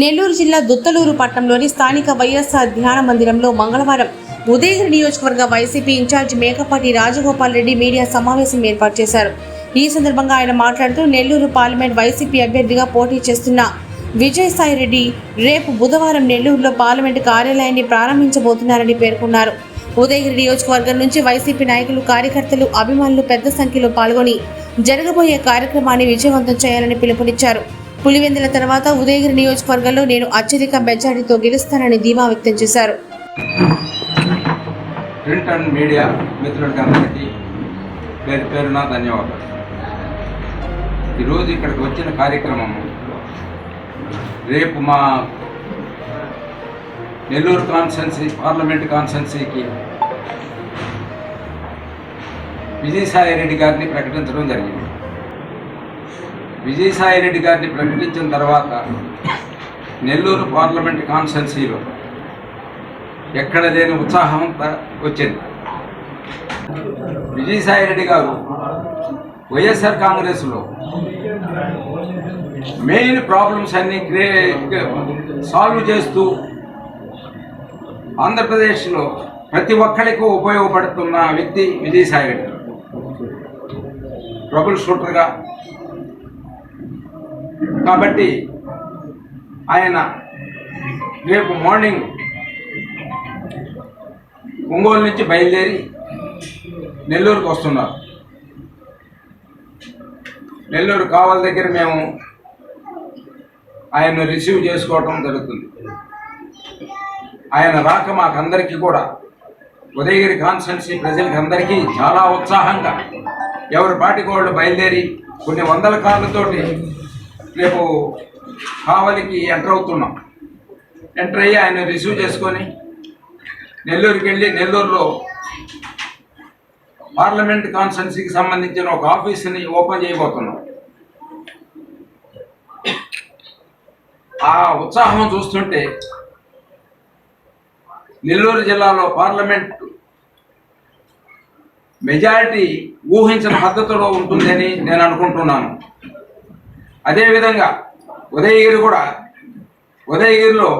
నెల్లూరు జిల్లా దుత్తలూరు పట్టణంలోని స్థానిక వైఎస్ఆర్ ధ్యాన మందిరంలో మంగళవారం ఉదయగిరి నియోజకవర్గ YCP incharge Mekapati Rajagopal Reddy media సమావేశం ఏర్పాటు చేశారు. ఈ సందర్భంగా ఆయన మాట్లాడుతూ నెల్లూరు పార్లమెంట్ వైసీపీ అభ్యర్థిగా పోటీ చేస్తున్న విజయసాయి రెడ్డి రేపు బుధవారం నెల్లూరులో పార్లమెంటు కార్యాలయాన్ని ప్రారంభించబోతున్నారని పేర్కొన్నారు. ఉదయగిరి నియోజకవర్గం నుంచి వైసీపీ నాయకులు కార్యకర్తలు అభిమానులు పెద్ద సంఖ్యలో పాల్గొని జరగబోయే కార్యక్రమాన్ని విజయవంతం చేయాలని పిలుపునిచ్చారు. పులివెందుల తర్వాత ఉదయగిరి నియోజకవర్గంలో నేను అత్యధిక మెజారిటీతో గెలుస్తానని ధీమా వ్యక్తం చేశారు. ప్రింట్ అండ్ మీడియా మిత్రులకి అందరికీ పేరు పేరున ధన్యవాదాలు. ఈరోజు ఇక్కడికి వచ్చిన కార్యక్రమం రేపు మా నెల్లూరు కాన్స్టెన్సీ పార్లమెంట్ కాన్స్టెన్సీకి విజయసాయి రెడ్డి గారిని ప్రకటించడం జరిగింది. విజయసాయిరెడ్డి గారిని ప్రకటించిన తర్వాత నెల్లూరు పార్లమెంట్ కాన్స్టెన్సీలో ఎక్కడ లేని ఉత్సాహం వచ్చింది. విజయసాయిరెడ్డి గారు వైఎస్ఆర్ కాంగ్రెస్లో మెయిన్ ప్రాబ్లమ్స్ అన్ని క్రియే సాల్వ్ చేస్తూ ఆంధ్రప్రదేశ్లో ప్రతి ఒక్కరికి ఉపయోగపడుతున్న వ్యక్తి విజయసాయి రెడ్డి ట్రబుల్ షూటర్గా కాబట్టి ఆయన రేపు మార్నింగ్ ఒంగోలు నుంచి బయలుదేరి నెల్లూరుకు వస్తున్నారు. నెల్లూరు కావాల దగ్గర మేము ఆయన్ను రిసీవ్ చేసుకోవటం జరుగుతుంది. ఆయన రాక మాకందరికీ కూడా ఉదయగిరి కాన్స్టెన్సీ ప్రజలకి అందరికీ చాలా ఉత్సాహంగా ఎవరి పాటికి వాళ్ళు బయలుదేరి కొన్ని వందల కార్లతోటి రేపు కావలికి ఎంటర్ అవుతున్నాం. ఎంటర్ అయ్యి ఆయన రిసీవ్ చేసుకొని నెల్లూరుకి వెళ్ళి నెల్లూరులో పార్లమెంట్ కాన్స్టెన్సీకి సంబంధించిన ఒక ఆఫీస్ని ఓపెన్ చేయబోతున్నాం. ఆ ఉత్సాహం చూస్తుంటే నెల్లూరు జిల్లాలో పార్లమెంట్ మెజారిటీ ఊహించిన పద్ధతిలో ఉంటుందని నేను అనుకుంటున్నాను. అదేవిధంగా ఉదయగిరి కూడా ఉదయగిరిలో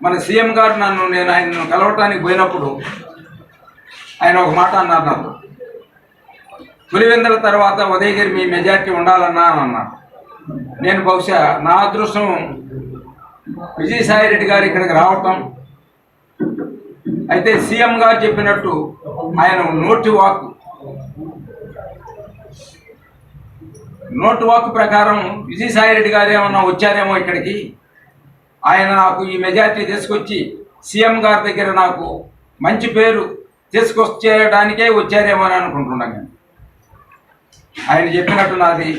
మన సీఎం గారు నన్ను నేను ఆయనను కలవటానికి పోయినప్పుడు ఆయన ఒక మాట అన్నారు నాతో పులివెందుల తర్వాత ఉదయగిరి మీ మెజార్టీ ఉండాలన్నా అన్నారు. నేను బహుశా నా అదృష్టం విజయసాయి రెడ్డి గారు ఇక్కడికి రావటం. అయితే సీఎం గారు చెప్పినట్టు ఆయన నోటి వాక్. నోటు వాక్ ప్రకారం విజయసాయి రెడ్డి గారు ఏమన్నా వచ్చారేమో ఇక్కడికి ఆయన నాకు ఈ మెజార్టీ తీసుకొచ్చి సీఎం గారి దగ్గర నాకు మంచి పేరు తీసుకొచ్చేయడానికే వచ్చారేమో అని అనుకుంటున్నాను నేను. ఆయన చెప్పినట్టు నాది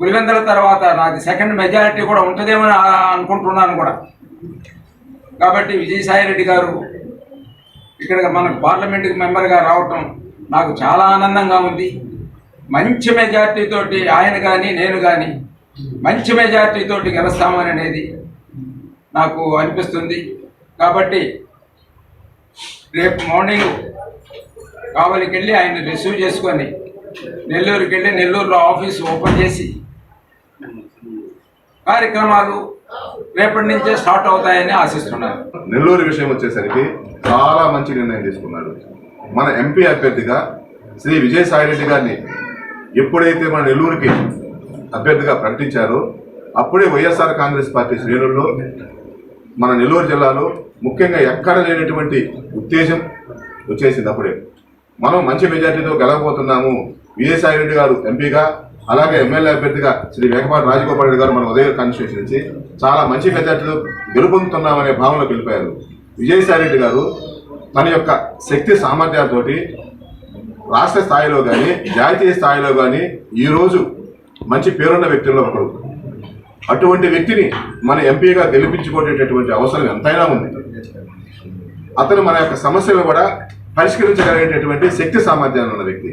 పులివెందుల తర్వాత నాది సెకండ్ మెజారిటీ కూడా ఉంటుందేమో అని అనుకుంటున్నాను కూడా. కాబట్టి విజయసాయి రెడ్డి గారు ఇక్కడ మనకు పార్లమెంటుకి మెంబర్గా రావటం నాకు చాలా ఆనందంగా ఉంది. మంచి మెజార్టీ తోటి ఆయన కానీ నేను కానీ మంచి మెజార్టీ తోటి గెలుస్తామని అనేది నాకు అనిపిస్తుంది. కాబట్టి రేపు మార్నింగ్ కావలికి వెళ్ళి ఆయన రిసీవ్ చేసుకొని నెల్లూరుకి వెళ్ళి నెల్లూరులో ఆఫీస్ ఓపెన్ చేసి కార్యక్రమాలు రేపటి నుంచే స్టార్ట్ అవుతాయని ఆశిస్తున్నారు నెల్లూరు విషయం వచ్చేసరికి చాలా మంచి నిర్ణయం తీసుకున్నాడు. మన ఎంపీ అభ్యర్థిగా శ్రీ విజయసాయిరెడ్డి గారిని ఎప్పుడైతే మన నెల్లూరుకి అభ్యర్థిగా ప్రకటించారో అప్పుడే వైఎస్ఆర్ కాంగ్రెస్ పార్టీ శ్రేణుల్లో మన నెల్లూరు జిల్లాలో ముఖ్యంగా ఎక్కడ లేనటువంటి ఉత్తేజం వచ్చేసింది అప్పుడే. మనం మంచి మెజార్టీతో గెలవబోతున్నాము. విజయసాయిరెడ్డి గారు ఎంపీగా అలాగే ఎమ్మెల్యే అభ్యర్థిగా శ్రీ వేకపాటి రాజగోపాల్ రెడ్డి గారు మన ఉదయం కాన్స్టిట్యూషన్ నుంచి చాలా మంచి మెజార్టీలో గెలుపొందుతున్నామనే భావనలో గెలిపారు విజయసాయిరెడ్డి గారు తన యొక్క శక్తి సామర్థ్యాలతోటి రాష్ట్ర స్థాయిలో కానీ జాతీయ స్థాయిలో కానీ ఈరోజు మంచి పేరున్న వ్యక్తుల్లో ఒకడు. అటువంటి వ్యక్తిని మన ఎంపీగా గెలిపించుకునేటటువంటి అవసరం ఎంతైనా ఉంది. అతను మన యొక్క సమస్యలు కూడా పరిష్కరించగలిగేటటువంటి శక్తి సామర్థ్యాలు ఉన్న వ్యక్తి.